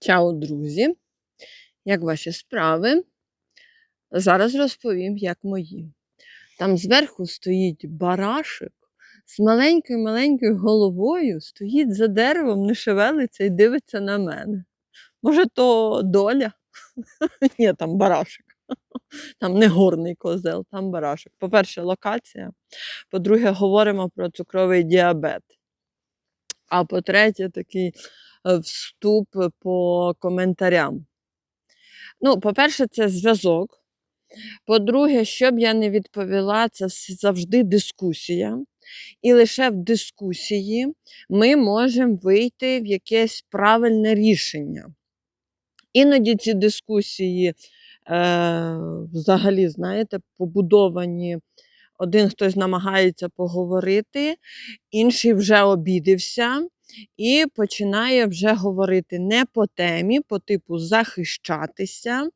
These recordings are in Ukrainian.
Чао, друзі! Як ваші справи? Зараз розповім, як мої. Там зверху стоїть барашик з маленькою-маленькою головою, стоїть за деревом, не шевелиться і дивиться на мене. Може, то доля? Ні, там барашик. Там не горний козел, там барашик. По-перше, локація. По-друге, говоримо про цукровий діабет. А по-третє, такий вступ по коментарям. Ну, по-перше, це зв'язок. По-друге, що б я не відповіла, це завжди дискусія. І лише в дискусії ми можемо вийти в якесь правильне рішення. Іноді ці дискусії е, взагалі, знаєте, побудовані. Один хтось намагається поговорити, інший вже обідився і починає вже говорити не по темі, по типу захищатися.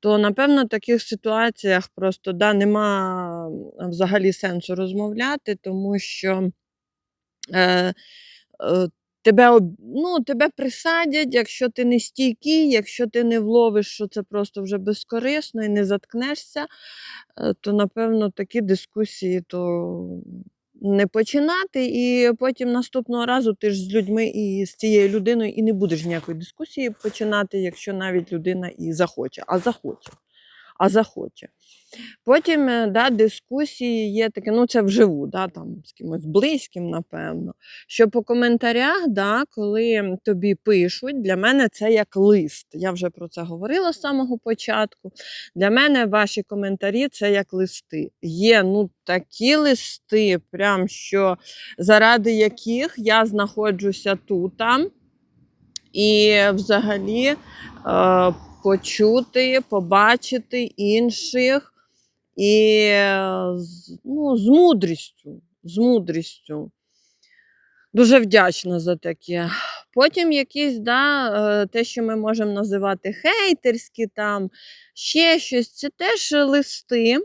То, напевно, в таких ситуаціях просто да, нема взагалі сенсу розмовляти, тому що е, е, тебе, ну, тебе присадять, якщо ти не стійкий, якщо ти не вловиш, що це просто вже безкорисно і не заткнешся, е, то, напевно, такі дискусії то не починати, і потім наступного разу ти ж з людьми і з цією людиною і не будеш ніякої дискусії починати, якщо навіть людина і захоче, а захоче. А захоче. Потім е, да, дискусії є таке, ну це вживу, да, там, з кимось близьким, напевно. Що по коментарях, да, коли тобі пишуть, для мене це як лист. Я вже про це говорила з самого початку. Для мене ваші коментарі це як листи. Є ну, такі листи, прям що заради яких я знаходжуся тут. І взагалі е, почути, побачити інших і ну, з мудрістю. З мудрістю. Дуже вдячна за таке. Потім якісь, да, е, те, що ми можемо називати хейтерські, там, ще щось, це теж листи,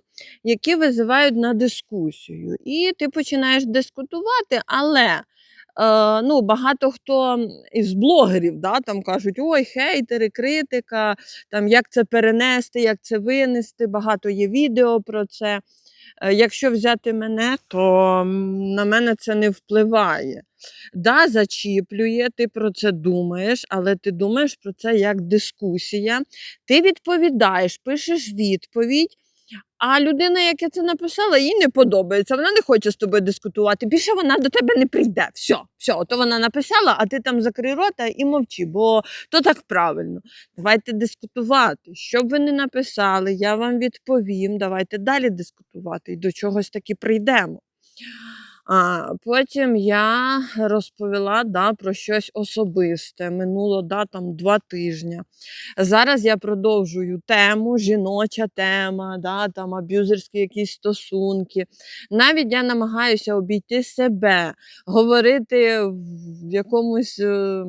які визивають на дискусію. І ти починаєш дискутувати, але ну, багато хто із блогерів да, там кажуть, ой, хейтери, критика, там, як це перенести, як це винести, багато є відео про це. Е, Якщо взяти мене, то на мене це не впливає. Да, зачіплює, ти про це думаєш, але ти думаєш про це як дискусія. Ти відповідаєш, пишеш відповідь, а людина, яка це написала, їй не подобається, вона не хоче з тобою дискутувати. Більше вона до тебе не прийде. Все, все, то вона написала, а ти там закрий рота і мовчи, бо то так правильно. Давайте дискутувати. Що б ви не написали, я вам відповім. Давайте далі дискутувати і до чогось таки прийдемо. А потім я розповіла да, про щось особисте. Минуло да, там, два тижні. Зараз я продовжую тему, жіноча тема, да, там, аб'юзерські якісь стосунки. Навіть я намагаюся обійти себе, говорити в якомусь. е,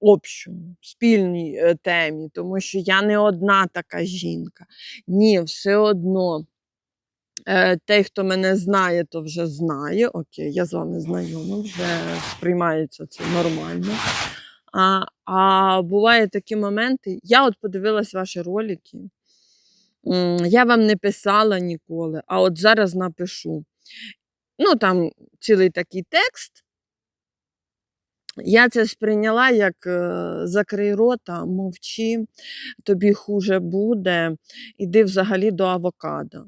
Общому, спільній е, темі, тому що я не одна така жінка. Ні, все одно. Е, Той, хто мене знає, то вже знає. Окей, я з вами знайома, вже сприймається це нормально. А, а бувають такі моменти. Я от подивилась ваші ролики. Я вам не писала ніколи, а от зараз напишу. Ну, там цілий такий текст. Я це сприйняла як е, закрий рота, мовчи, тобі хуже буде, іди взагалі до авокадо.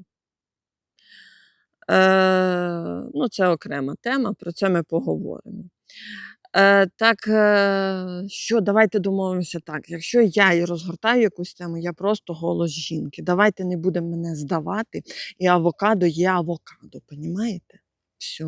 Е, ну, це окрема тема, про це ми поговоримо. Е, так, е, що давайте домовимося так. Якщо я і розгортаю якусь тему, я просто голос жінки. Давайте не будемо мене здавати, і авокадо є авокадо, понімаєте? Все.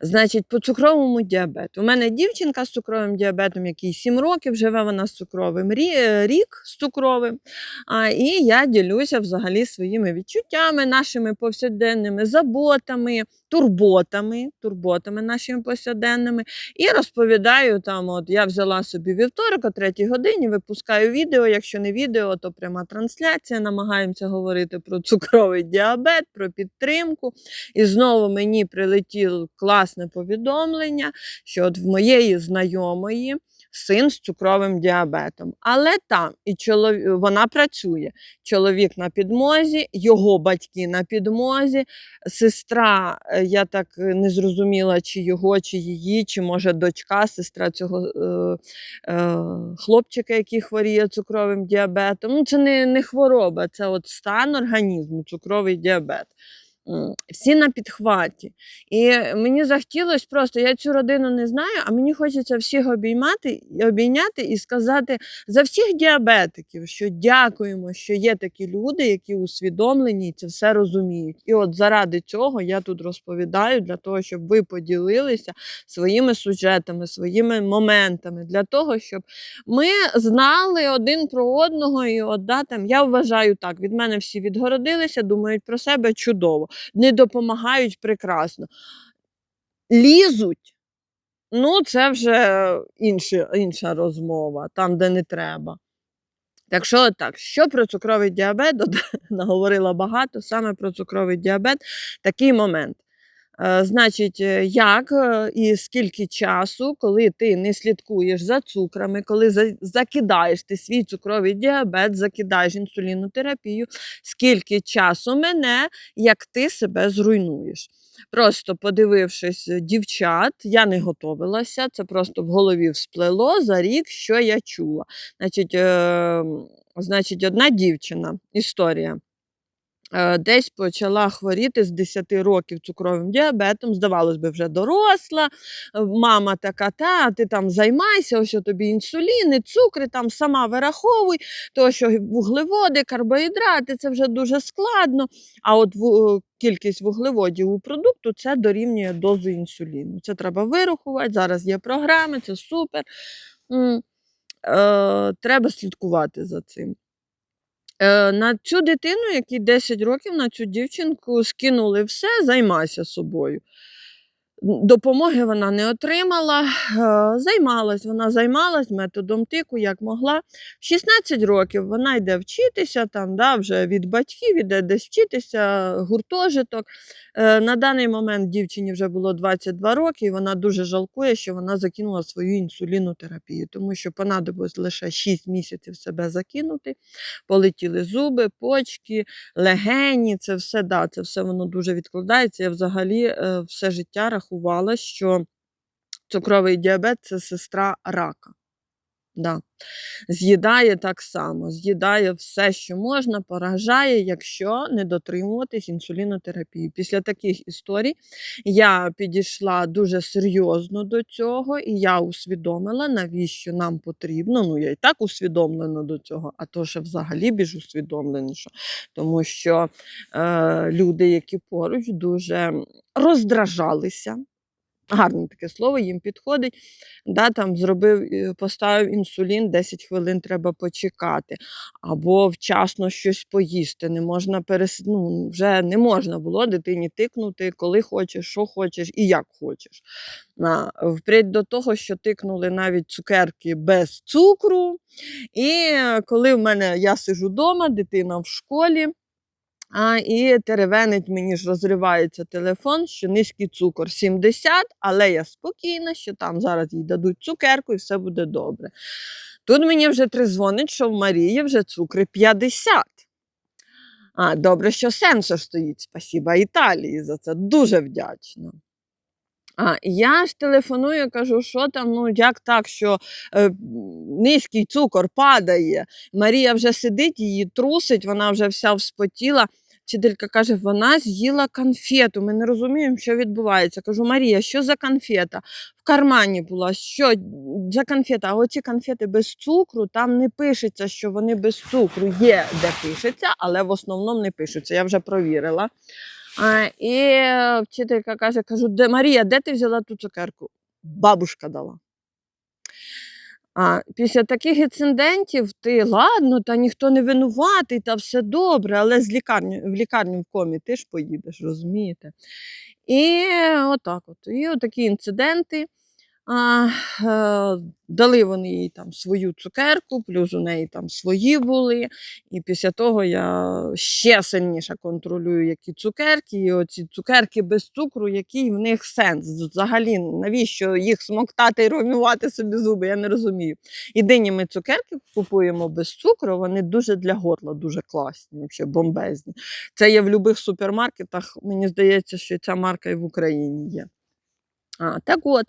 Значить, по цукровому діабету. У мене дівчинка з цукровим діабетом, якій 7 років, живе вона з цукровим рік з цукровим. А, і я ділюся взагалі своїми відчуттями, нашими повсякденними заботами, турботами, турботами нашими повсякденними. І розповідаю там: от я взяла собі вівторок о 3 годині, випускаю відео. Якщо не відео, то пряма трансляція. Намагаємося говорити про цукровий діабет, про підтримку. І знову мені прилетіло класне повідомлення, що от в моєї знайомої син з цукровим діабетом. Але там і чоловік, вона працює. Чоловік на підмозі, його батьки на підмозі, сестра, е, я так е, не зрозуміла, чи його, чи її, чи може дочка, сестра цього е, е, хлопчика, який хворіє цукровим діабетом. Ну, це не, не хвороба, це от стан організму, цукровий діабет. Всі на підхваті. І мені захотілося просто, я цю родину не знаю, а мені хочеться всіх обіймати, обійняти і сказати за всіх діабетиків, що дякуємо, що є такі люди, які усвідомлені і це все розуміють. І от заради цього я тут розповідаю, для того, щоб ви поділилися своїми сюжетами, своїми моментами, для того, щоб ми знали один про одного. І от, да, там, я вважаю так, від мене всі відгородилися, думають про себе чудово, не допомагають прекрасно. Лізуть. Ну, це вже інша, інша розмова, там, де не треба. Так що так, що про цукровий діабет, наговорила багато, саме про цукровий діабет, такий момент. Е, Значить, е, як е, і скільки часу, коли ти не слідкуєш за цукрами, коли закидаєш ти свій цукровий діабет, закидаєш інсулінну терапію, скільки часу мене, як ти себе зруйнуєш. Просто подивившись дівчат, я не готовилася, це просто в голові всплело за рік, що я чула. Значить, е, значить одна дівчина, історія. Е, Десь почала хворіти з 10 років цукровим діабетом, здавалось би, вже доросла. е, Мама така, та ти там займайся, ось тобі інсуліни, цукри, там сама вираховуй, то що вуглеводи, карбоїдрати це вже дуже складно. А от ву- кількість вуглеводів у продукту це дорівнює дозу інсуліну. Це треба вирахувати. Зараз є програми, це супер. Е, треба слідкувати за цим. Е, на цю дитину, якій 10 років, на цю дівчинку скинули все, займайся собою. Допомоги вона не отримала, е, займалась, вона займалась методом тику, як могла. В 16 років вона йде вчитися, там, да, вже від батьків, іде десь вчитися, гуртожиток. Е, На даний момент дівчині вже було 22 роки, і вона дуже жалкує, що вона закинула свою інсулінну терапію, тому що понадобилось лише 6 місяців себе закинути. Полетіли зуби, почки, легені, це все, да, це все воно дуже відкладається. Я взагалі е, все життя рахувала, що цукровий діабет це сестра рака. Да. З'їдає так само, з'їдає все, що можна, поражає, якщо не дотримуватись інсулінотерапії. Після таких історій я підійшла дуже серйозно до цього, і я усвідомила, навіщо нам потрібно. Ну, я і так усвідомлена до цього, а то ще взагалі більш усвідомленіше. Тому що е, люди, які поруч, дуже роздражалися. Гарне таке слово, їм підходить. Да, там зробив, е, поставив інсулін, 10 хвилин треба почекати. Або вчасно щось поїсти. Не можна перес... ну, вже не можна було дитині тикнути, коли хочеш, що хочеш і як хочеш. А, впредь до того, що тикнули навіть цукерки без цукру. І е, коли в мене я сижу вдома, дитина в школі. А, і теревенить мені ж розривається телефон, що низький цукор 70, але я спокійна, що там зараз їй дадуть цукерку і все буде добре. Тут мені вже тризвонить, що в Марії вже цукри 50. А, добре, що сенсор стоїть. Спасіба Італії за це. Дуже вдячна. А, я ж телефоную, кажу, що там, ну як так, що е, низький цукор падає. Марія вже сидить, її трусить, вона вже вся вспотіла. Вчителька каже, вона з'їла конфету. Ми не розуміємо, що відбувається. Кажу, Марія, що за конфета? В кармані була, що за конфета? А оці конфети без цукру, там не пишеться, що вони без цукру. Є де пишеться, але в основному не пишуться. Я вже провірила. А, і вчителька каже: кажу, де Марія, де ти взяла ту цукерку? Бабушка дала. А після таких інцидентів ти ладно, та ніхто не винуватий, та все добре, але з лікарні, в лікарню в комі ти ж поїдеш, розумієте? І отак от. І отакі інциденти. А, е, дали вони їй там свою цукерку, плюс у неї там свої були. І після того я ще сильніше контролюю, які цукерки. І оці цукерки без цукру, який в них сенс. Взагалі, навіщо їх смоктати і руйнувати собі зуби? Я не розумію. Єдині ми цукерки купуємо без цукру, вони дуже для горла, дуже класні, взагалі бомбезні. Це є в будь-яких супермаркетах. Мені здається, що ця марка і в Україні є. А, так от,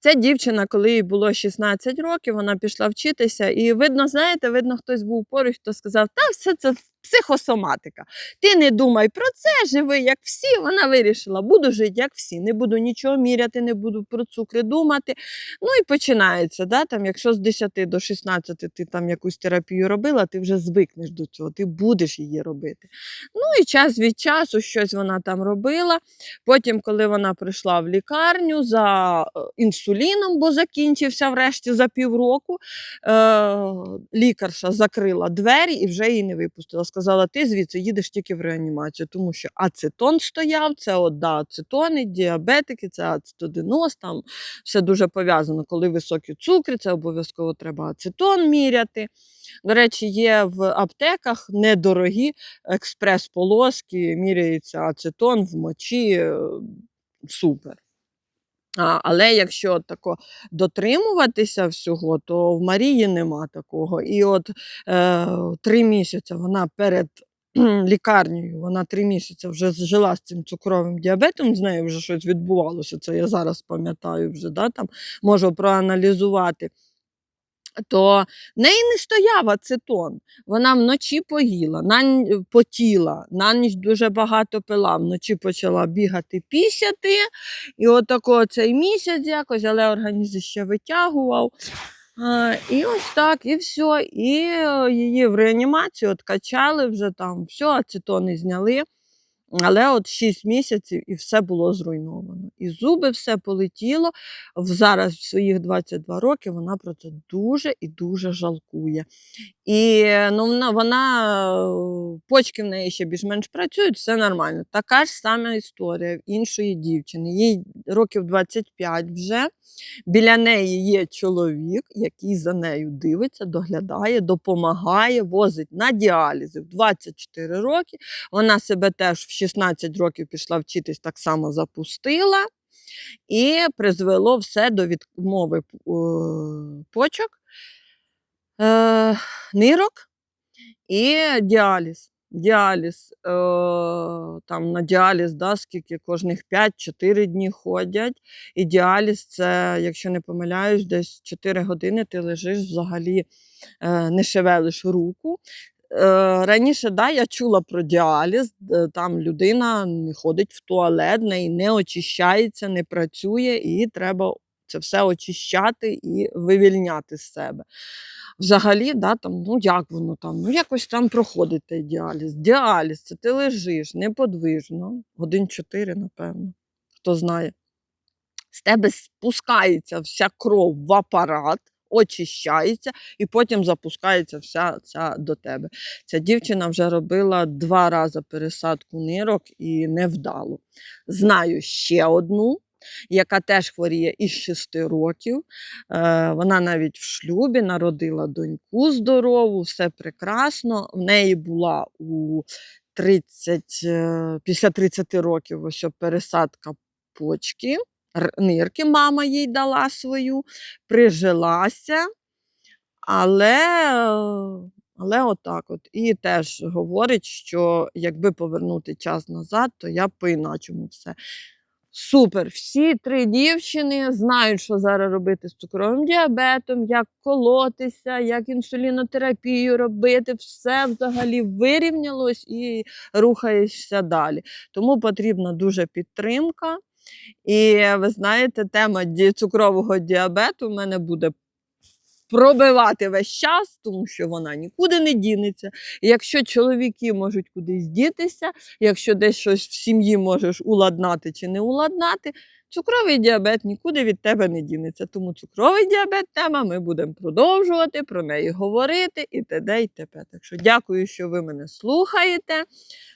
ця дівчина, коли їй було 16 років, вона пішла вчитися, і видно, знаєте, видно, хтось був поруч, хто сказав, та все це психосоматика. Ти не думай про це, живи як всі. Вона вирішила, буду жити як всі, не буду нічого міряти, не буду про цукри думати. Ну і починається. Да? Там, якщо з 10 до 16 ти там якусь терапію робила, ти вже звикнеш до цього, ти будеш її робити. Ну і час від часу щось вона там робила. Потім, коли вона прийшла в лікарню за е, інсуліном, бо закінчився врешті за півроку, е, лікарша закрила двері і вже її не випустила. Сказала, ти звідси їдеш тільки в реанімацію, тому що ацетон стояв, це от, да, ацетони, діабетики, це ацетодиноз, там все дуже пов'язано. Коли високі цукри, це обов'язково треба ацетон міряти. До речі, є в аптеках недорогі експрес-полоски, міряється ацетон в мочі, е, супер. Але якщо тако дотримуватися всього, то в Марії нема такого. І от е, три місяці вона перед лікарнею, вона три місяці вже жила з цим цукровим діабетом, з нею вже щось відбувалося. Це я зараз пам'ятаю вже, да, там можу проаналізувати. То в неї не стояв ацетон. Вона вночі поїла, на, потіла, на ніч дуже багато пила, вночі почала бігати пісяти. І отако цей місяць якось, але організм ще витягував. А, і ось так, і все. І е, її в реанімацію откачали вже там, все, ацетони зняли. Але от 6 місяців і все було зруйновано. І зуби все полетіло. Зараз в своїх 22 роки вона про це дуже і дуже жалкує. І ну, вона, вона е, почки в неї ще більш-менш працюють, все нормально. Така ж сама історія в іншої дівчини. Їй років 25 вже. Біля неї є чоловік, який за нею дивиться, доглядає, допомагає, возить на діалізи в 24 роки. Вона себе теж 16 років пішла вчитись, так само запустила. І призвело все до відмови почок, е, нирок і діаліз. Діаліз, е, там на діаліз, да, скільки кожних 5-4 дні ходять. І діаліз це, якщо не помиляюсь, десь 4 години ти лежиш взагалі, е, не шевелиш руку. Е, раніше да, я чула про діаліз, там людина не ходить в туалет, неї не очищається, не працює, і треба це все очищати і вивільняти з себе. Взагалі, да, там, ну як воно там, ну якось там проходить той діаліз. Діаліз, це ти лежиш неподвижно, годин 4, напевно, хто знає. З тебе спускається вся кров в апарат, очищається, і потім запускається вся ця до тебе. Ця дівчина вже робила два рази пересадку нирок і невдало. Знаю ще одну, яка теж хворіє із 6 років. Е, Вона навіть в шлюбі народила доньку здорову, все прекрасно. В неї була у 30, е, після 30 років ось пересадка почки, нирки мама їй дала свою, прижилася, але, але отак от. І теж говорить, що якби повернути час назад, то я б по-іначому все. Супер! Всі три дівчини знають, що зараз робити з цукровим діабетом, як колотися, як інсулінотерапію робити. Все взагалі вирівнялось і рухаєшся далі. Тому потрібна дуже підтримка. І ви знаєте, тема цукрового діабету в мене буде пробивати весь час, тому що вона нікуди не дінеться. Якщо чоловіки можуть кудись дітися, якщо десь щось в сім'ї можеш уладнати чи не уладнати, цукровий діабет нікуди від тебе не дінеться. Тому цукровий діабет тема ми будемо продовжувати про неї говорити і т.д. і т.п. Так що дякую, що ви мене слухаєте.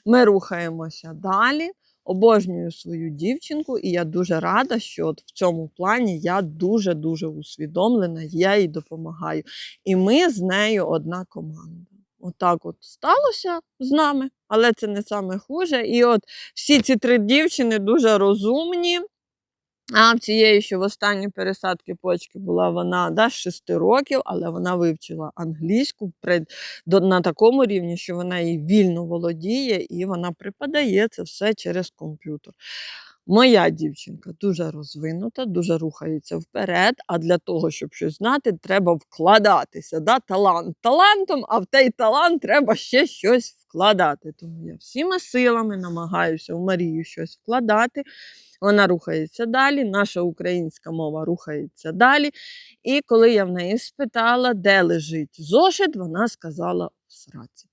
Ми рухаємося далі. Обожнюю свою дівчинку, і я дуже рада, що от в цьому плані я дуже-дуже усвідомлена, я їй допомагаю. І ми з нею одна команда. Отак от сталося з нами, але це не саме хуже. І от всі ці три дівчини дуже розумні. А в цієї, що в останній пересадці почки була вона да, з 6 років, але вона вивчила англійську на такому рівні, що вона її вільно володіє і вона припадає це все через комп'ютер. Моя дівчинка дуже розвинута, дуже рухається вперед. А для того, щоб щось знати, треба вкладатися. Да? Талант талантом, а в той талант треба ще щось вкладати. Тому я всіма силами намагаюся в Марію щось вкладати. Вона рухається далі, наша українська мова рухається далі. І коли я в неї спитала, де лежить зошит, вона сказала в сраці.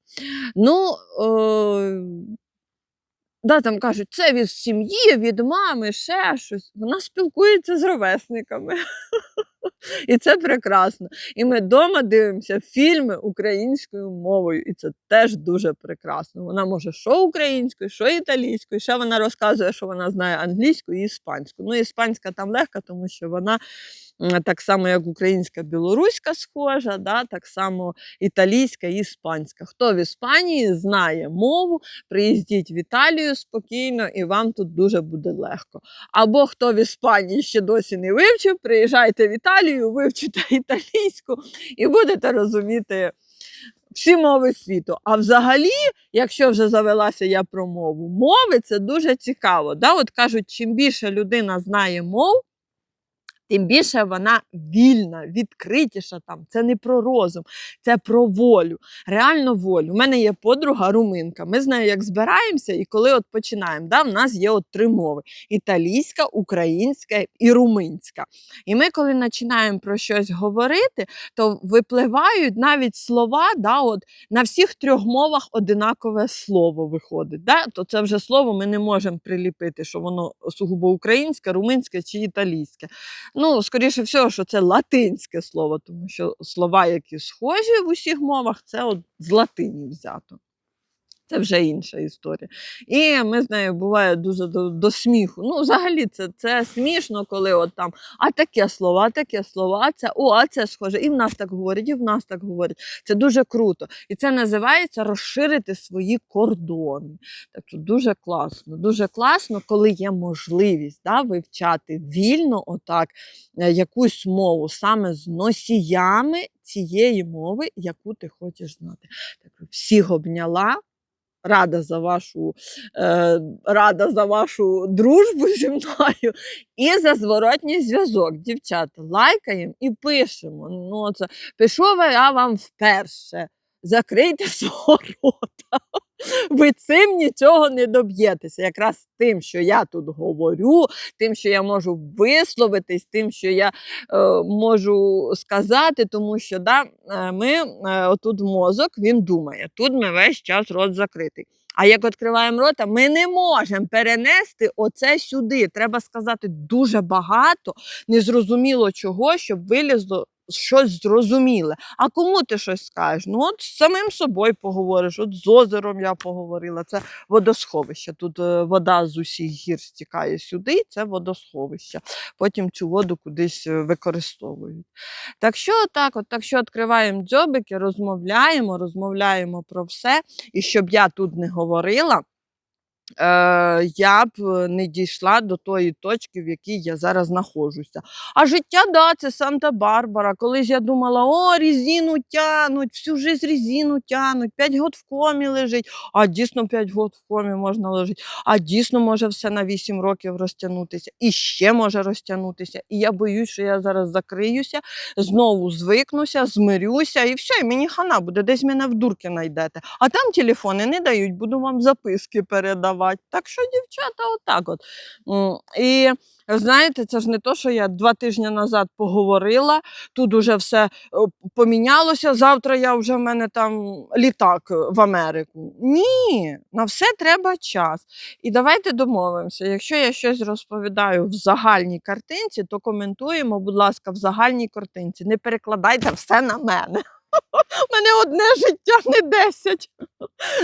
Ну, е, да, там кажуть, це від сім'ї, від мами, ще щось. Вона спілкується з ровесниками. І це прекрасно. І ми вдома дивимося фільми українською мовою, і це теж дуже прекрасно. Вона може що українською, що італійською. Ще вона розказує, що вона знає англійську і іспанську. Ну, іспанська там легка, тому що вона так само, як українська, білоруська схожа, да, так само італійська і іспанська. Хто в Іспанії знає мову, приїздіть в Італію спокійно, і вам тут дуже буде легко. Або хто в Іспанії ще досі не вивчив, приїжджайте в Італію, вивчите італійську і будете розуміти всі мови світу. А взагалі, якщо вже завелася я про мову, мови це дуже цікаво. Да? От кажуть, чим більше людина знає мов, тим більше вона вільна, відкритіша там. Це не про розум, це про волю, реально волю. У мене є подруга руминка. Ми з нею як збираємося, і коли от починаємо, да, в нас є от три мови: італійська, українська і румунська. І ми, коли починаємо про щось говорити, то випливають навіть слова, да, от, на всіх трьох мовах одинакове слово виходить. Да? То це вже слово ми не можемо приліпити, що воно сугубо українське, румунське чи італійське. Ну, скоріше всього, що це латинське слово, тому що слова, які схожі в усіх мовах, це от з латині взято. Це вже інша історія. І ми з нею буває дуже до, до сміху. Ну, взагалі, це, це смішно, коли от там, а таке слово, таке слово, а це, о, а це схоже. І в нас так говорять, і в нас так говорять. Це дуже круто. І це називається розширити свої кордони. Так що дуже класно, дуже класно, коли є можливість да, вивчати вільно отак е, якусь мову саме з носіями цієї мови, яку ти хочеш знати. Так, всіх обняла. Рада за вашу е, рада за вашу дружбу зі мною і за зворотній зв'язок. Дівчата, лайкаємо і пишемо. Ну, це пишу я вам вперше. Закрийте свого рота. Ви цим нічого не доб'єтеся. Якраз тим, що я тут говорю, тим, що я можу висловитись, тим, що я е, можу сказати, тому що да, е, ми е, отут мозок він думає. Тут ми весь час рот закритий. А як відкриваємо рота, ми не можемо перенести оце сюди. Треба сказати дуже багато, незрозуміло чого, щоб вилізло щось зрозуміле. А кому ти щось скажеш? Ну, от з самим собою поговориш, от з озером я поговорила. Це водосховище. Тут е, вода з усіх гір стікає сюди, це водосховище. Потім цю воду кудись е, використовують. Так що так, от так що відкриваємо дзьобики, розмовляємо, розмовляємо про все. І щоб я тут не говорила. Е, я б е, не дійшла до тої точки, в якій я зараз знаходжуся. А життя, да, це Санта-Барбара. Колись я думала, о, резину тянуть, всю жизнь резину тянуть, 5 год в комі лежить, а дійсно 5 год в комі можна лежати, а дійсно може все на 8 років розтягнутися, і ще може розтягнутися. І я боюсь, що я зараз закриюся, знову звикнуся, змирюся, і все, і мені хана буде, десь мене в дурки знайдете. А там телефони не дають, буду вам записки передавати. Так що, дівчата, отак от. І знаєте, це ж не то, що я два тижні назад поговорила, тут уже все помінялося. Завтра я вже в мене там літак е, в Америку. Ні, на все треба час. І давайте домовимося. Якщо я щось розповідаю в загальній картинці, то коментуємо, будь ласка, в загальній картинці. Не перекладайте все на мене. У мене одне життя, не десять.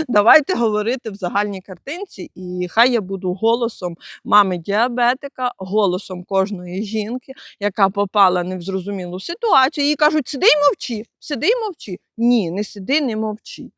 Давайте говорити в загальній картинці, і хай я буду голосом мами діабетика, голосом кожної жінки, яка попала не в зрозумілу ситуацію. Їй кажуть, сиди й мовчи, сиди й мовчи. Ні, не сиди, не мовчи.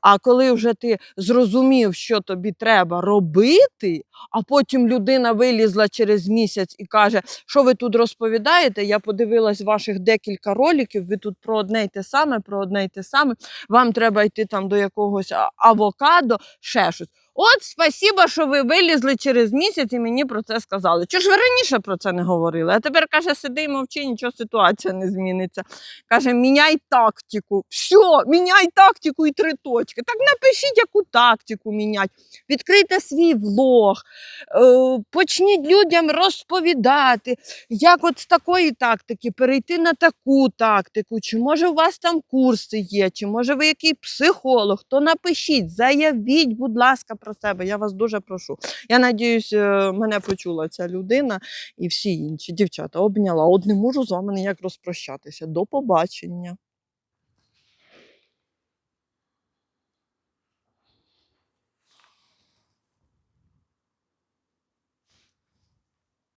А, коли вже ти зрозумів, що тобі треба робити, а потім людина вилізла через місяць і каже, що ви тут розповідаєте? Я подивилась ваших декілька роликів, ви тут про одне й те саме, про одне й те саме. Вам треба йти там до якогось авокадо, ще щось. От спасіба, що ви вилізли через місяць і мені про це сказали. Чого ж ви раніше про це не говорили? А тепер каже, сиди і мовчи, нічого ситуація не зміниться. Каже, міняй тактику. Все, міняй тактику і три точки. Так напишіть, яку тактику міняти. Відкрийте свій влог, е, почніть людям розповідати, як от з такої тактики перейти на таку тактику, чи може у вас там курси є, чи може ви який психолог, то напишіть, заявіть, будь ласка, про себе. Я вас дуже прошу. Я надіюсь, е, мене почула ця людина і всі інші дівчата обняла. От не можу з вами ніяк розпрощатися. До побачення.